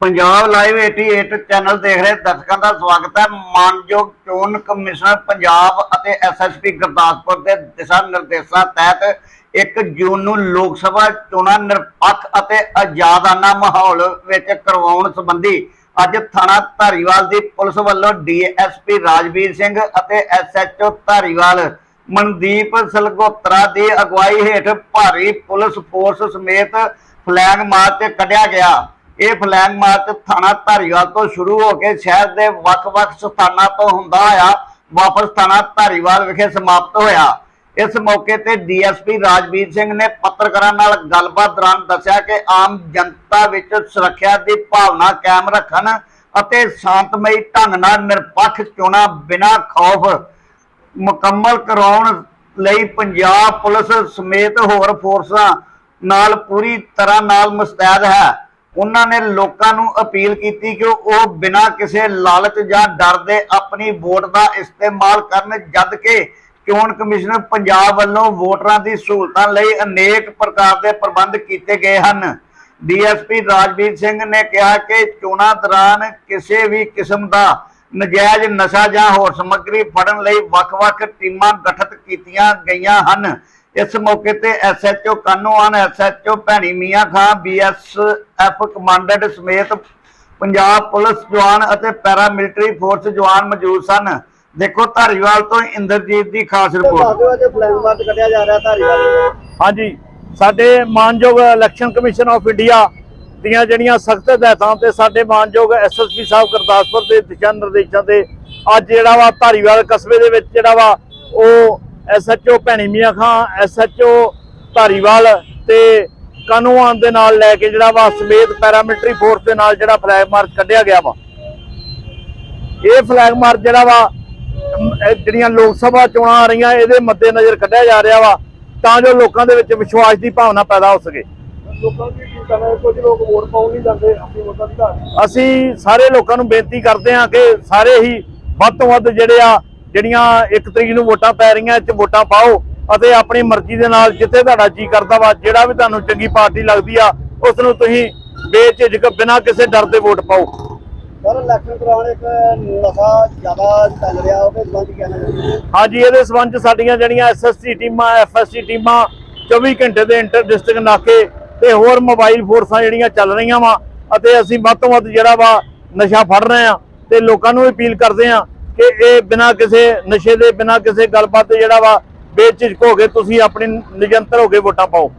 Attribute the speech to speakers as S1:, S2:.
S1: Punjab live 88 channel ਦੇਖ ਰਹੇ ਦਰਸ਼ਕਾਂ ਦਾ ਸਵਾਗਤ ਹੈ। ਮਾਨਯੋਗ ਚੋਣ ਕਮਿਸ਼ਨਰ ਪੰਜਾਬ ਅਤੇ ਐਸਐਸਪੀ ਗੁਰਦਾਸਪੁਰ ਦੇ ਦਿਸ਼ਾ ਨਿਰਦੇਸ਼ਾਂ ਤਹਿਤ 1 ਜੂਨ ਨੂੰ ਲੋਕ ਸਭਾ ਚੋਣਾਂ ਨਿਰਪੱਖ ਅਤੇ ਆਜ਼ਾਦਾਨਾ ਮਾਹੌਲ ਵਿੱਚ ਕਰਵਾਉਣ ਸੰਬੰਧੀ ਅੱਜ ਥਾਣਾ ਧਾਰੀਵਾਲ ਦੀ ਪੁਲਿਸ ਵੱਲੋਂ ਡੀਐਸਪੀ ਰਾਜਵੀਰ ਸਿੰਘ ਅਤੇ ਐਸਐਚਓ ਧਾਰੀਵਾਲ ਮਨਦੀਪ ਸਲਗੋਤਰਾ ਦੀ ਅਗਵਾਈ ਹੇਠ ਭਾਰੀ ਪੁਲਿਸ ਫੋਰਸ ਸਮੇਤ ਫਲੈਗ ਮਾਰਚ ਕੱਢਿਆ ਗਿਆ। ਇਹ ਫਲੈਗ ਮਾਰਚ ਥਾਣਾ ਧਾਰੀਵਾਲ ਤੋਂ ਸ਼ੁਰੂ ਹੋ ਕੇ ਸ਼ਹਿਰ ਦੇ ਵੱਖ-ਵੱਖ ਸਥਾਨਾਂ ਤੋਂ ਹੁੰਦਾ ਹੋਇਆ, ਵਾਪਸ ਥਾਣਾ ਧਾਰੀਵਾਲ ਵਿਖੇ ਸਮਾਪਤ ਹੋਇਆ। ਇਸ ਮੌਕੇ ਤੇ ਡੀਐਸਪੀ ਰਾਜਵੀਰ ਸਿੰਘ ਨੇ ਪੱਤਰਕਾਰਾਂ ਨਾਲ ਗੱਲਬਾਤ ਦੌਰਾਨ ਦੱਸਿਆ ਕਿ ਆਮ ਜਨਤਾ ਵਿੱਚ ਸੁਰੱਖਿਆ ਦੀ ਭਾਵਨਾ ਕਾਇਮ ਰੱਖਣ ਅਤੇ ਸ਼ਾਂਤਮਈ ਢੰਗ ਨਾਲ ਨਿਰਪੱਖ ਚੋਣਾਂ ਬਿਨਾਂ ਖੌਫ ਮੁਕੰਮਲ ਕਰਾਉਣ ਲਈ ਪੰਜਾਬ ਪੁਲਿਸ ਸਮੇਤ ਹੋਰ ਫੋਰਸਾਂ ਨਾਲ ਪੂਰੀ ਤਰ੍ਹਾਂ ਨਾਲ ਮੁਸਤੈਦ ਹੈ। ਉਹਨਾਂ ਨੇ ਲੋਕਾਂ ਨੂੰ ਅਪੀਲ ਕੀਤੀ ਕਿ ਉਹ ਬਿਨਾਂ ਕਿਸੇ ਲਾਲਚ ਜਾਂ ਡਰ ਦੇ ਆਪਣੀ ਵੋਟ ਦਾ ਇਸਤੇਮਾਲ ਕਰਨ, ਜਦ ਕਿ ਚੋਣ ਕਮਿਸ਼ਨ ਪੰਜਾਬ ਵੱਲੋਂ ਵੋਟਰਾਂ ਦੀ ਸਹੂਲਤਾਂ ਲਈ ਅਨੇਕ ਪ੍ਰਕਾਰ ਦੇ ਪ੍ਰਬੰਧ ਕੀਤੇ ਗਏ ਹਨ। ਡੀਐਸਪੀ ਰਾਜਵੀਰ ਸਿੰਘ ਨੇ ਕਿਹਾ ਕਿ ਚੋਣਾਂ ਦੌਰਾਨ ਕਿਸੇ ਵੀ ਕਿਸਮ ਦਾ ਨਜਾਇਜ਼ ਨਸ਼ਾ ਜਾਂ ਹੋਰ ਸਮੱਗਰੀ ਫੜਨ ਲਈ ਵੱਖ-ਵੱਖ ਟੀਮਾਂ ਗਠਿਤ ਕੀਤੀਆਂ ਗਈਆਂ ਹਨ। ਇਸ ਮੌਕੇ ਤੇ ਐਸਐਚਓ ਕਾਨੂੰਨ SHO Bhaini Mian Khan BSF commandant ਸਮੇਤ ਪੰਜਾਬ ਪੁਲਿਸ ਜਵਾਨ ਅਤੇ ਪੈਰਾਮਿਲਟਰੀ ਫੋਰਸ ਜਵਾਨ ਮੌਜੂਦ ਸਨ ਦੇਖੋ ਧਾਰੀਵਾਲ ਤੋਂ ਇੰਦਰਜੀਤ ਦੀ ਖਾਸ ਰਿਪੋਰਟ।
S2: ਹਾਂਜੀ ਸਾਡੇ ਮਾਨਯੋਗ ਇਲੈਕਸ਼ਨ ਕਮਿਸ਼ਨ ਆਫ ਇੰਡੀਆ ਦੀਆਂ ਜਿਹੜੀਆਂ ਸਖਤ ਹਦਾਇਤਾਂ ਤੇ ਸਾਡੇ ਮਾਨਯੋਗ ਐਸਐਸਪੀ ਸਾਹਿਬ ਗੁਰਦਾਸਪੁਰ ਦੇ ਦਿਸ਼ਾ ਨਿਰਦੇਸ਼ਾਂ ਤੇ ਅੱਜ ਜਿਹੜਾ ਵਾ ਧਾਰੀਵਾਲ ਕਸਬੇ ਦੇ ਵਿੱਚ ਜਿਹੜਾ ਵਾ ਉਹ ਐਸਐਚਓ ਭੈਣੀ ਮੀਆਂ ਖਾਂ ਐਸਐਚਓ ਧਾਰੀਵਾਲ ਤੇ ਕਾਨੂੰਨ ਦੇ ਨਾਲ ਲੈ ਕੇ ਜਿਹੜਾ ਵਾ ਸਮੇਤ ਪੈਰਾਮਿਲਟਰੀ ਫੋਰਸ ਦੇ ਨਾਲ ਜਿਹੜਾ ਫਲੈਗ ਮਾਰਚ ਕੱਢਿਆ ਗਿਆ ਵਾ। ਇਹ ਫਲੈਗ ਮਾਰਚ ਜਿਹੜਾ ਵਾ ਜਿਹੜੀਆਂ ਲੋਕ ਸਭਾ ਚੋਣਾਂ ਆ ਰਹੀਆਂ ਇਹਦੇ ਮੱਦੇ ਨਜ਼ਰ ਕੱਢਿਆ ਜਾ ਰਿਹਾ ਵਾ ਤਾਂ ਜੋ ਲੋਕਾਂ ਦੇ ਵਿੱਚ ਵਿਸ਼ਵਾਸ ਦੀ ਭਾਵਨਾ ਪੈਦਾ ਹੋ ਸਕੇ।
S3: ਲੋਕਾਂ ਦੀ ਕੀ ਕਰਨਾ ਕੁਝ ਲੋਕ ਵੋਟ ਪਾਉਣ ਨਹੀਂ ਜਾਂਦੇ ਆਪਣੀ ਵੋਟਾਂ ਦੀ
S2: ਅਸੀਂ ਸਾਰੇ ਲੋਕਾਂ ਨੂੰ ਬੇਨਤੀ ਕਰਦੇ ਹਾਂ ਕਿ ਸਾਰੇ ਹੀ ਵੱਧ ਤੋਂ ਵੱਧ ਜਿਹੜੇ ਆ ਜਿਹੜੀਆਂ ਇੱਕ ਤਰੀਕ ਨੂੰ ਵੋਟਾਂ ਪੈ ਰਹੀਆਂ 'ਚ ਵੋਟਾਂ ਪਾਓ ਅਤੇ ਆਪਣੀ ਮਰਜ਼ੀ ਦੇ ਨਾਲ ਜਿੱਥੇ ਤੁਹਾਡਾ ਜੀ ਕਰਦਾ ਵਾ ਜਿਹੜਾ ਵੀ ਤੁਹਾਨੂੰ ਚੰਗੀ ਪਾਰਟੀ ਲੱਗਦੀ ਆ ਉਸ ਨੂੰ ਤੁਸੀਂ ਬੇਝਿਜਕ ਬਿਨਾਂ ਕਿਸੇ ਡਰ ਦੇ ਵੋਟ ਪਾਓ
S3: ਸਰ ਇਲੈਕਸ਼ਨ ਕਰਾਉਣ ਇੱਕ ਨਸ਼ਾ ਜ਼ਿਆਦਾ ਚੱਲ ਰਿਹਾ ਉਹਦੇ ਸੰਬੰਧ ਕਹਿਣਾ।
S2: ਹਾਂਜੀ ਇਹਦੇ ਸਬੰਧ ਸਾਡੀਆਂ ਜਿਹੜੀਆਂ ਐਸਐਸਸੀ ਟੀਮਾਂ ਐਫਐਸਸੀ ਟੀਮਾਂ 24 ਘੰਟੇ ਦੇ ਇੰਟਰ ਡਿਸਟ੍ਰਿਕਟ ਨਾਕੇ ਤੇ ਹੋਰ ਮੋਬਾਈਲ ਫੋਰਸਾਂ ਜਿਹੜੀਆਂ ਚੱਲ ਰਹੀਆਂ ਵਾ ਅਤੇ ਅਸੀਂ ਵੱਧ ਤੋਂ ਵੱਧ ਜਿਹੜਾ ਵਾ ਨਸ਼ਾ ਫੜ ਰਹੇ ਆ ਤੇ ਲੋਕਾਂ ਨੂੰ ਅਪੀਲ ਕਰਦੇ ਆ ਕਿ ਇਹ ਬਿਨਾਂ ਕਿਸੇ ਨਸ਼ੇ ਦੇ, ਬਿਨਾਂ ਕਿਸੇ ਗੱਲਬਾਤ ਦੇ ਜਿਹੜਾ ਵਾ ਬੇਝਿਜਕ ਹੋ ਕੇ ਤੁਸੀਂ ਆਪਣੀ ਨਿਯੰਤਰ ਹੋ ਕੇ ਵੋਟਾਂ ਪਾਓ।